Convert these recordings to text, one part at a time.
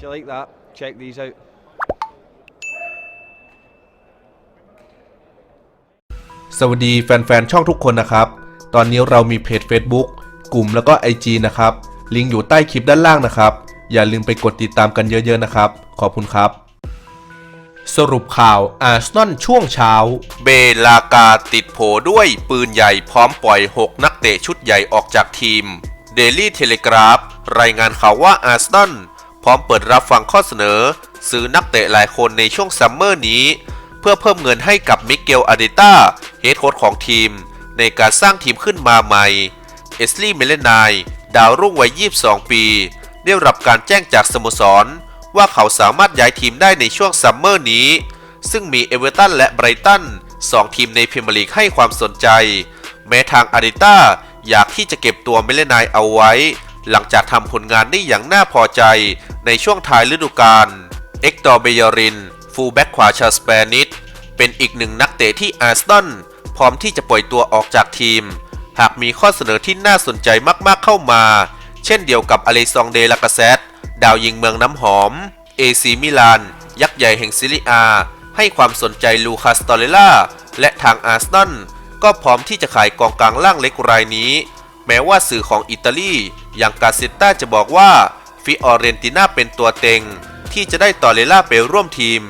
If you like that, check these out. สวัสดีแฟนๆ ช่องทุกคนนะครับ ตอนนี้เรามีเพจ Facebook กลุ่มแล้วก็ IG นะครับ ลิงก์อยู่ใต้คลิปด้านล่างนะครับ อย่าลืมไปกดติดตามกันเยอะๆนะครับ ขอบคุณครับ สรุปข่าวอาร์เซนอลช่วงเช้า เบลากาติดโผด้วยปืนใหญ่พร้อมปล่อย 6 นักเตะชุดใหญ่ออกจากทีม Daily Telegraph รายงานข่าวว่าอาร์เซนอล พร้อมเปิดรับฟังข้อเสนอ ซื้อนักเตะหลายคนในช่วงซัมเมอร์นี้ เพื่อเพิ่มเงินให้กับมิเกลอาเดต้าเฮดโค้ชของทีม ในการสร้างทีมขึ้นมาใหม่ เอสลีย์เมเลนายดาวรุ่งวัย 22 ปี ได้รับการแจ้งจากสโมสร ว่าเขาสามารถย้ายทีมได้ในช่วงซัมเมอร์นี้ ซึ่งมีเอเวอร์ตันและไบรตันสองทีมในพรีเมียร์ลีกให้ความสนใจ แม้ทางอาริต้าอยากที่จะเก็บตัวเมเลนายเอาไว้ หลังจากทำผลงานได้อย่างน่าพอใจ ในช่วงท้ายฤดูกาล เอ็กตอร์เบยริน ฟูลแบ็กขวาชาสเปนิตเป็นอีกหนึ่งนักเตะที่อาร์เซนพร้อมที่จะปล่อยตัวออกจากทีม หากมีข้อเสนอที่น่าสนใจมากๆเข้ามา เช่นเดียวกับอเลซองเดลากาเซตดาวยิงเมืองน้ำหอม เอซีมิลาน ยักษ์ใหญ่แห่งซิลิอา ให้ความสนใจลูคัสตอเรล่า และทางอาร์เซนก็พร้อมที่จะขายกองกลางล่างเล็กรายนี้ แม้ว่าสื่อของอิตาลีอย่างกาเซตตาจะบอกว่า ฟิออเรนติน่าเป็นตัวเต็ง ที่จะได้ตอเรล่าไปร่วมทีม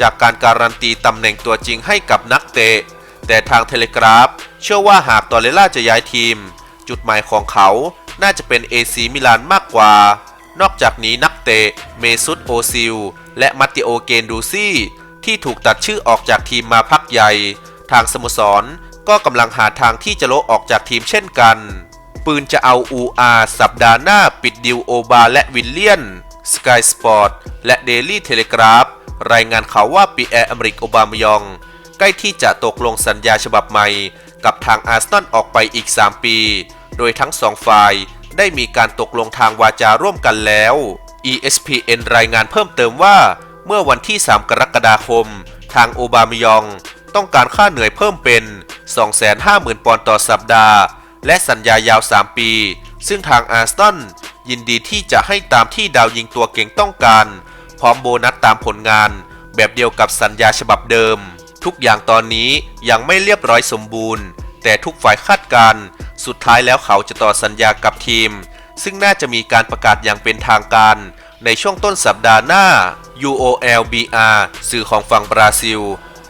จากการการันตีตำแหน่งตัวจริงให้กับนักเตะ แต่ทางเทเลกราฟ เชื่อว่าหากตอเรล่าจะย้ายทีม จุดหมายของเขาน่าจะเป็นเอซีมิลานมากกว่า นอกจากนี้นักเตะเมซุตโอซิล และมัตติโอเกนดูซี่ที่ถูกตัดชื่อออกจากทีมมาพักใหญ่ ทางสโมสรก็กำลังหาทางที่จะโลออกจากทีมเช่นกัน ปืนจะเอา UR สัปดาห์หน้าปิดดิวโอบาและวิลเลียน Sky Sport และ Daily Telegraph รายงานข่าวว่าปีแอร์อเมริกโอบามายอง ใกล้ที่จะตกลงสัญญาฉบับใหม่ กับทางอาร์เซนอลออกไปอีก 3 ปี โดยทั้งสองฝ่ายได้มีการตกลงทางวาจาร่วมกันแล้ว ESPN รายงานเพิ่มเติมว่า เมื่อวันที่ 3 กรกฎาคม ทางโอบามายอง ต้องการค่าเหนื่อยเพิ่มเป็น 250,000 ปอนด์ต่อสัปดาห์ และสัญญายาว 3 ปี ซึ่งทางอาร์เซนยินดีที่จะให้ตามที่ดาวยิงตัวเก่งต้องการ พร้อมโบนัสตามผลงาน แบบเดียวกับสัญญาฉบับเดิม ทุกอย่างตอนนี้ยังไม่เรียบร้อยสมบูรณ์ แต่ทุกฝ่ายคาดการณ์สุดท้ายแล้วเขาจะต่อสัญญากับทีม ซึ่งน่าจะมีการประกาศอย่างเป็นทางการในช่วงต้นสัปดาห์หน้า UOLBR สื่อของฝั่งบราซิล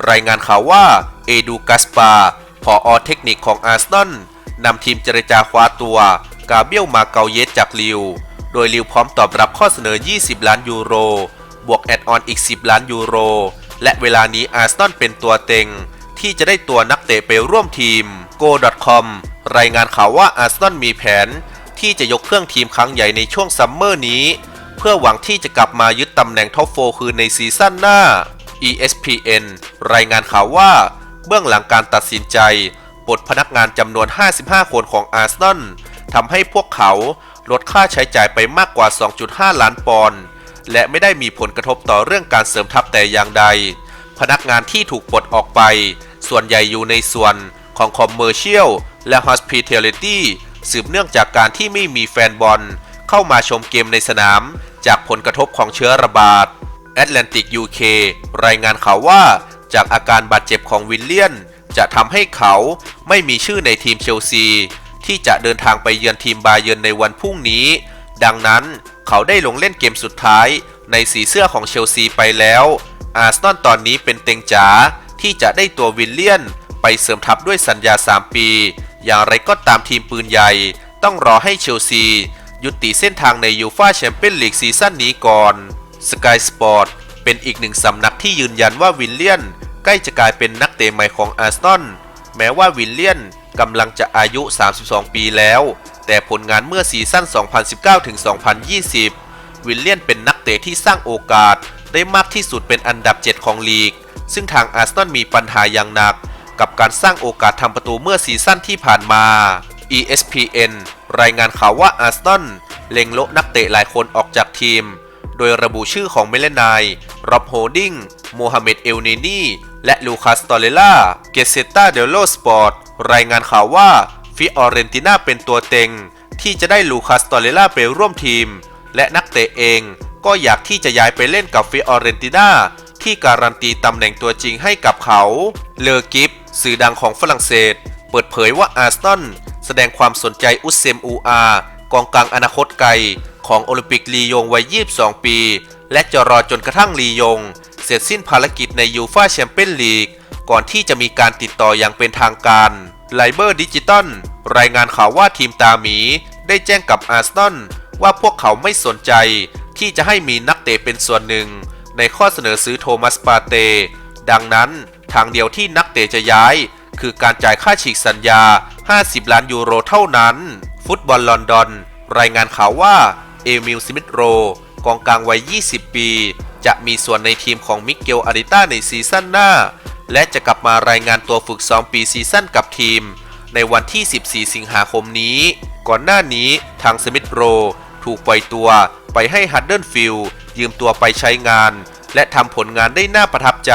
รายงานข่าวว่า เอดูกัสปาผออเทคนิคของอาร์เซน นำทีมเจรจาคว้าตัวกาเบียลมาเกาเยสจากลิว โดยลิวพร้อมตอบรับข้อเสนอ 20 ล้านยูโร บวกแอดออนอีก 10 ล้านยูโร และเวลานี้อาร์เซนอลเป็นตัวเต็ง ที่จะได้ตัวนักเตะไปร่วมทีม Go.com รายงานข่าวว่าอาร์เซนอลมีแผน ที่จะยกเครื่องทีมครั้งใหญ่ในช่วงซัมเมอร์นี้ เพื่อหวังที่จะกลับมายึดตำแหน่งท็อปโฟคืนในซีซั่นหน้า ESPN รายงานข่าวว่า เบื้องหลังการตัดสินใจ ปลดพนักงานจำนวน 55 คนของอาร์เซนอลทำให้พวกเขาลดค่าใช้จ่ายไปมากกว่า 2.5 ล้านปอนด์และไม่ได้มีผลกระทบต่อเรื่องการเสริมทัพแต่อย่างใด พนักงานที่ถูกปลดออกไป ส่วนใหญ่อยู่ในส่วนของ Commercial และ Hospitality สืบเนื่องจากการที่ไม่มีแฟนบอล เข้ามาชมเกมในสนาม จากผลกระทบของเชื้อระบาด Atlantic UK รายงานข่าวว่า จากอาการบาดเจ็บของวิลเลียน จะทำให้เขาไม่มีชื่อในทีมเชลซี ที่จะเดินทางไปเยือนทีมบาเยิร์นในวันพรุ่งนี้ ดังนั้นเขาได้ลงเล่นเกมสุดท้ายในสีเสื้อของเชลซีไปแล้ว อาร์เซนอลตอนนี้เป็นเต็งจ๋าที่จะได้ตัววิลเลียน ไปเสริมทัพด้วยสัญญา 3 ปี อย่างไรก็ตามทีมปืนใหญ่ ต้องรอให้เชลซี ยุติเส้นทางในยูฟาแชมเปี้ยนลีกซีซั่นนี้ก่อน Sky Sport เป็นอีกหนึ่งสำนักที่ยืนยันว่าวิลเลียน ใกล้จะกลายเป็นนักเตะใหม่ของอาร์ซนอลแม้ว่าวิลเลียนกำลังจะอายุ 32 ปีแล้ว แต่ผลงานเมื่อซีซั่น 2019-2020 วิลเลียนเป็นนักเตะที่สร้างโอกาสได้มากที่สุดเป็นอันดับ 7 ของลีก ซึ่งทางอาร์ซนอลมีปัญหาอย่างหนัก กับการสร้างโอกาสทำประตูเมื่อซีซั่นที่ผ่านมา ESPN รายงานข่าวว่าอาร์ซนอลเล็งโลนักเตะหลายคนออกจากทีม โดยระบุชื่อของเมเลนายร็อบโฮดิงโมฮัมเหม็ดเอลเนนีและลูคัสตอเรล่า เกเซตาเดลโลสปอร์ต รายงานข่าวว่าฟิออเรนติน่าเป็นตัวเต็ง ที่จะได้ลูคัสตอเรล่าไปร่วมทีม และนักเตะเองก็อยากที่จะย้ายไปเล่นกับฟิออเรนติน่าที่การันตีตำแหน่งตัวจริงให้กับเขา เลอกิฟสื่อดังของฝรั่งเศส เปิดเผยว่าอาร์เซนแสดงความสนใจอุสเซมอูอาร์กองกลางอนาคตไกล ของโอลิมปิกลียงวัย 22 ปี และจะรอจนกระทั่งลียง เสร็จสิ้นภารกิจในยูฟาแชมเปี้ยนลีกก่อนที่จะมีการติดต่ออย่างเป็นทางการไลเบอร์ดิจิตอลรายงานข่าวว่าทีมตาหมี ได้แจ้งกับอาร์เซนอลว่าพวกเขาไม่สนใจ ที่จะให้มีนักเตะเป็นส่วนหนึ่ง ในข้อเสนอซื้อโทมัสปาเต ดังนั้นทางเดียวที่นักเตะจะย้าย คือการจ่ายค่าฉีกสัญญา 50 ล้านยูโรเท่านั้น ฟุตบอลลอนดอน รายงานข่าวว่า เอมิลสมิธโรกองกลางวัย 20 ปี จะมีส่วนในทีมของมิเกลอาริต้าในซีซั่นหน้า และจะกลับมารายงานตัวฝึกซ้อมปีซีซั่นกับทีม ในวันที่ 14 สิงหาคมนี้ ก่อนหน้านี้ทางสมิธโรถูกปล่อยตัวไปให้ฮัดเดิลฟิลด์ยืมตัวไปใช้งาน และทำผลงานได้น่าประทับใจ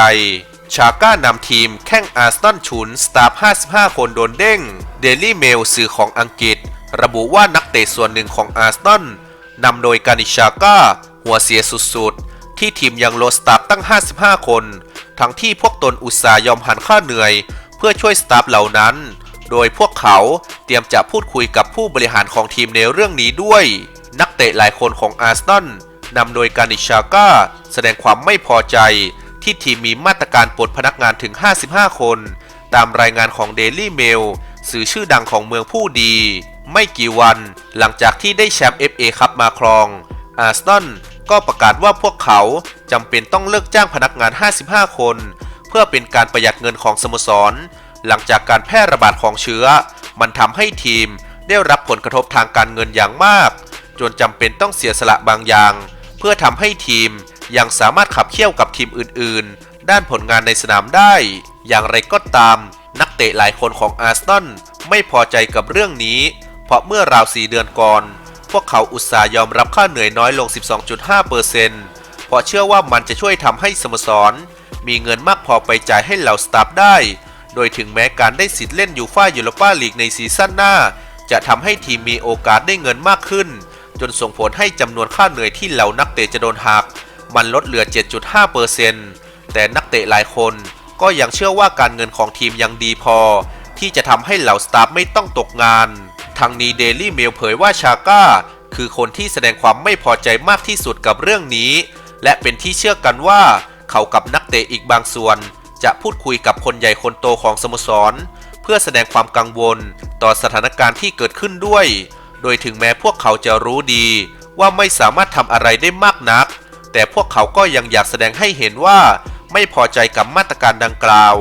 ชาก้านำทีมแข่งอาร์เซนอลฉุน สตาฟ 55 คนโดนเด้ง เดลี่เมลสื่อของอังกฤษ ระบุว่านักเตะส่วนหนึ่งของอาร์เซน นำโดยกานิชาก้า หัวเสียสุดๆ ที่ทีมยังโลสตาฟตั้ง 55 คน ทั้งที่พวกตนอุตส่าห์ยอมหันค่าเหนื่อย เพื่อช่วยสตาฟเหล่านั้น โดยพวกเขาเตรียมจะพูดคุยกับผู้บริหารของทีมในเรื่องนี้ด้วย นักเตะหลายคนของอาร์เซนอลนำโดยกานิชาก้า แสดงความไม่พอใจ ที่ทีมมีมาตรการปลดพนักงานถึง 55 คน ตามรายงานของ Daily Mail สื่อชื่อดังของเมืองผู้ดี ไม่กี่วัน หลังจากที่ได้แชมป์ FA คัพมาครอง อาร์เซนอลก็ประกาศว่าพวกเขาจำเป็นต้องเลิกจ้างพนักงาน 55 คน เพื่อเป็นการประหยัดเงินของสโมสร หลังจากการแพร่ระบาดของเชื้อ มันทำให้ทีมได้รับผลกระทบทางการเงินอย่างมาก จนจำเป็นต้องเสียสละบางอย่าง เพื่อทำให้ทีมยังสามารถขับเคี่ยวกับทีมอื่น ๆ ด้านผลงานในสนามได้ อย่างไรก็ตาม นักเตะหลายคนของอาร์เซนอลไม่พอใจกับเรื่องนี้ เพราะเมื่อราวสี่เดือนก่อน พวกเขาอุตส่าห์ยอมรับค่าเหนื่อยน้อยลง 12.5%เพราะเชื่อว่ามันจะช่วยทำให้สโมสร มีเงินมากพอไปจ่ายให้เหล่าสตาฟได้ โดยถึงแม้การได้สิทธิ์เล่นยูฟ่ายูโรปาลีกในซีซั่นหน้า จะทำให้ทีมมีโอกาสได้เงินมากขึ้น จนส่งผลให้จำนวนค่าเหนื่อยที่เหล่านักเตะจะโดนหัก มันลดเหลือ 7.5%แต่นักเตะหลายคนก็ยังเชื่อว่าการเงินของทีมยังดีพอ ที่จะทำให้เหล่าสตาฟไม่ต้องตกงาน ทางนี้เดลี่เมลเผยว่าชาก้าคือคนที่แสดงความไม่พอใจมากที่สุดกับเรื่องนี้ และเป็นที่เชื่อกันว่าเขากับนักเตะอีกบางส่วน จะพูดคุยกับคนใหญ่คนโตของสโมสร เพื่อแสดงความกังวลต่อสถานการณ์ที่เกิดขึ้นด้วย โดยถึงแม้พวกเขาจะรู้ดี ว่าไม่สามารถทำอะไรได้มากนัก แต่พวกเขาก็ยังอยากแสดงให้เห็นว่า ไม่พอใจกับมาตรการดังกล่าว